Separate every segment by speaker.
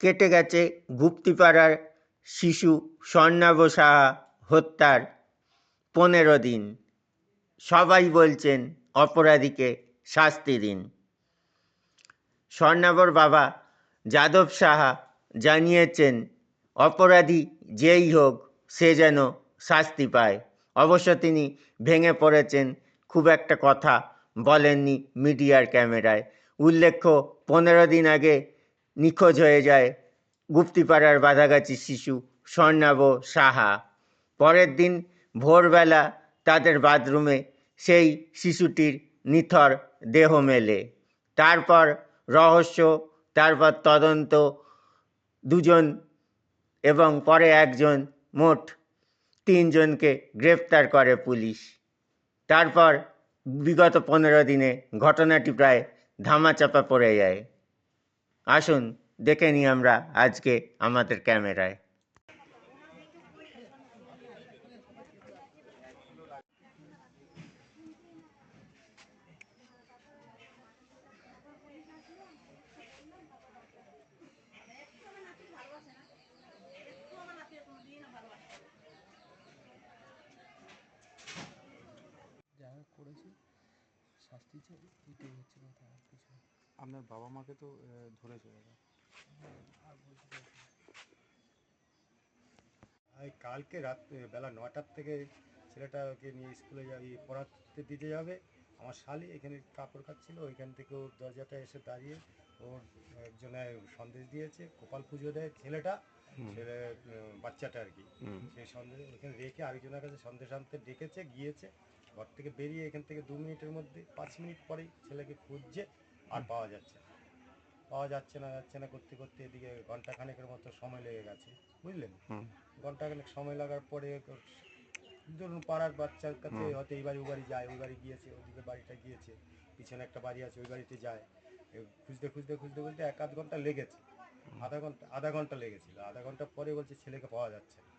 Speaker 1: কেটে গেছে গুপ্তিপাড়ার শিশু স্বর্ণাভ সাহা হত্যার পনেরো দিন। সবাই বলছেন অপরাধীকে শাস্তি দিন। স্বর্ণাভর বাবা যাদব সাহা জানিয়েছেন, অপরাধী যেই হোক, সে যেন শাস্তি পায়। অবশ্য তিনি ভেঙে পড়েছেন, খুব একটা কথা বলেননি মিডিয়ার ক্যামেরায়। উল্লেখ্য, পনেরো দিন আগে নিখোঁজ হয়ে যায় গুপ্তিপাড়ার বাধাগাছি শিশু স্বর্ণাভ সাহা। পরের দিন ভোরবেলা তাদের বাথরুমে সেই শিশুটির নিথর দেহ মেলে। তারপর রহস্য, তারপর তদন্ত, দুজন এবং পরে একজন, মোট তিনজনকে গ্রেপ্তার করে পুলিশ। তারপর বিগত পনেরো দিনে ঘটনাটি প্রায় ধামাচাপা পড়ে যায়। আসুন দেখে নিই আমরা আজকে আমাদের ক্যামেরায়
Speaker 2: যা করেছি শাস্তি চাই এটাই হচ্ছে কথা আর কিছু না।
Speaker 3: আপনার বাবা মাকে তো আহ, ধরেছে
Speaker 2: আর না।
Speaker 4: এই কালকে রাত বেলা নটার থেকে ছেলেটাকে নিয়ে স্কুলে যাই পড়াতে দিতে যাবে। আমার শালি এখানে কাপড় কাচ্ছিল ওইখান থেকে ওর দরজাটা এসে দাঁড়িয়ে ওর একজনে সন্দেশ দিয়েছে গোপাল পুজো দেয় ছেলেটা ছেলে উম, বাচ্চাটা আর কি। সেই সন্দেশ ওইখানে রেখে আরেকজনের কাছে সন্দেশ আনতে ডেকেছে গিয়েছে। ঘর থেকে বেরিয়ে এখান থেকে দু মিনিটের মধ্যে পাঁচ মিনিট পরেই ছেলেকে খুঁজছে আর পাওয়া যাচ্ছে না। পাওয়া যাচ্ছে না যাচ্ছে না করতে করতে এদিকে ঘণ্টা খানেকের মতো সময় লেগে গেছে বুঝলেন?
Speaker 3: হুম।
Speaker 4: ঘন্টাখানেক সময় লাগার পরে ধরুন পাড়ার বাচ্চার কাছে হয়তো এই বাড়ি ও বাড়ি যায় ওই বাড়ি গিয়েছে ওদিকে বাড়িটা গিয়েছে পিছনে একটা বাড়ি আছে ওই বাড়িতে যায়। খুঁজতে খুঁজতে খুঁজতে খুঁজতে এক আধ ঘণ্টা লেগেছে আধা ঘণ্টা আধা ঘণ্টা লেগেছিল আধা ঘণ্টা পরে বলছে ছেলেকে পাওয়া যাচ্ছে না।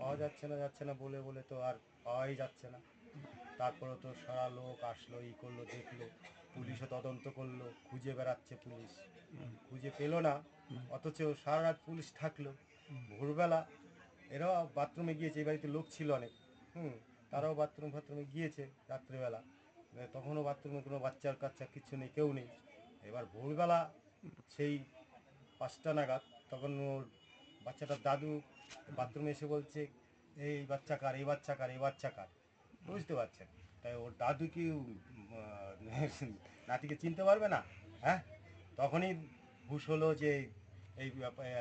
Speaker 4: পাওয়া যাচ্ছে না যাচ্ছে না বলে বলে তো আর পাওয়াই যাচ্ছে না। তারপরে তো সারা লোক আসলো, ই করল, দেখল, পুলিশও তদন্ত করল, খুঁজে বেড়াচ্ছে পুলিশ। খুঁজে পেল না, অথচ সারা রাত পুলিশ থাকল। ভোরবেলা এরাও বাথরুমে গিয়েছে, এই বাড়িতে লোক ছিল অনেক, হুম, তারাও বাথরুম ফাথরুমে গিয়েছে রাত্রেবেলা। তখনও বাথরুমে কোনো বাচ্চার কাচ্চা কিছু নেই, কেউ নেই। এবার ভোরবেলা সেই পাঁচটা নাগাদ, তখন ওর বাচ্চাটার দাদু বাথরুমে এসে বলছে এই বাচ্চা কার এই বাচ্চা কার এই বাচ্চা কার? বুঝতে পারছেন? তাই ওর দাদু কি নাতিকে চিনতে পারবে না? হ্যাঁ? তখনই হুশ হলো যে এই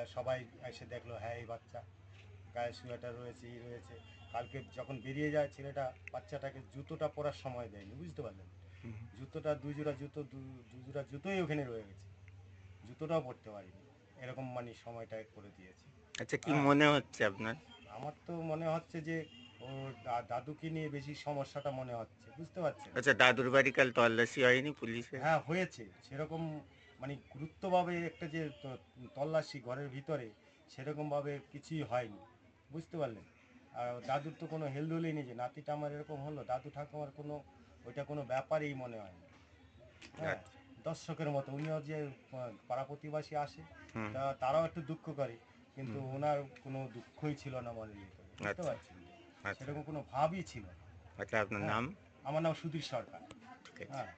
Speaker 4: সবাই এসে দেখল হ্যাঁ এই বাচ্চা। গায়ে সোয়েটার রয়েছে ই রয়েছে। কালকে যখন বেরিয়ে যায় ছেলেটা বাচ্চাটাকে জুতোটা পরার সময় দেয়নি বুঝতে পারলেন। জুতোটা দু জোড়া জুতো দু- দু জোড়া জুতোই ওখানে রয়ে গেছে। জুতোটাও পরতে পারিনি। এরকম মানে সময়টা করে দিয়েছে।
Speaker 1: আচ্ছা কি মনে হচ্ছে আপনার?
Speaker 4: আমার তো মনে হচ্ছে যে ওর দা- দাদুকে নিয়ে বেশি সমস্যাটা মনে হচ্ছে বুঝতে পারছেন?
Speaker 1: আচ্ছা দাদুর বাড়ি কাল তল্লাশি হয়নি পুলিশের
Speaker 4: হ্যাঁ হয়েছে। সেরকম মানে গুরুত্বভাবে একটা যে ত- তল্লাশি ঘরের ভিতরে সেরকমভাবে কিছুই হয়নি বুঝতে পারলেন? আর দাদুর তো কোনো হেলদোলই নেই যে নাতিটা আমার এরকম হলো দাদু ঠাকুমার কোনো ওইটা কোনো ব্যাপারেই মনে হয়। না হ্যাঁ দর্শকের মতো উনিও যে পাড়া প্রতিবাসী আসে তারাও একটু দুঃখ করে কিন্তু ওনার কোনো দুঃখই ছিল না মনে বুঝতে
Speaker 1: আচ্ছা।
Speaker 4: পারছেন?
Speaker 1: আচ্ছা।
Speaker 4: সেরকম কোনো ভাবই ছিল না।
Speaker 1: আচ্ছা আপনার নাম?
Speaker 4: আমার নাম সুধীর সরকার। হ্যাঁ।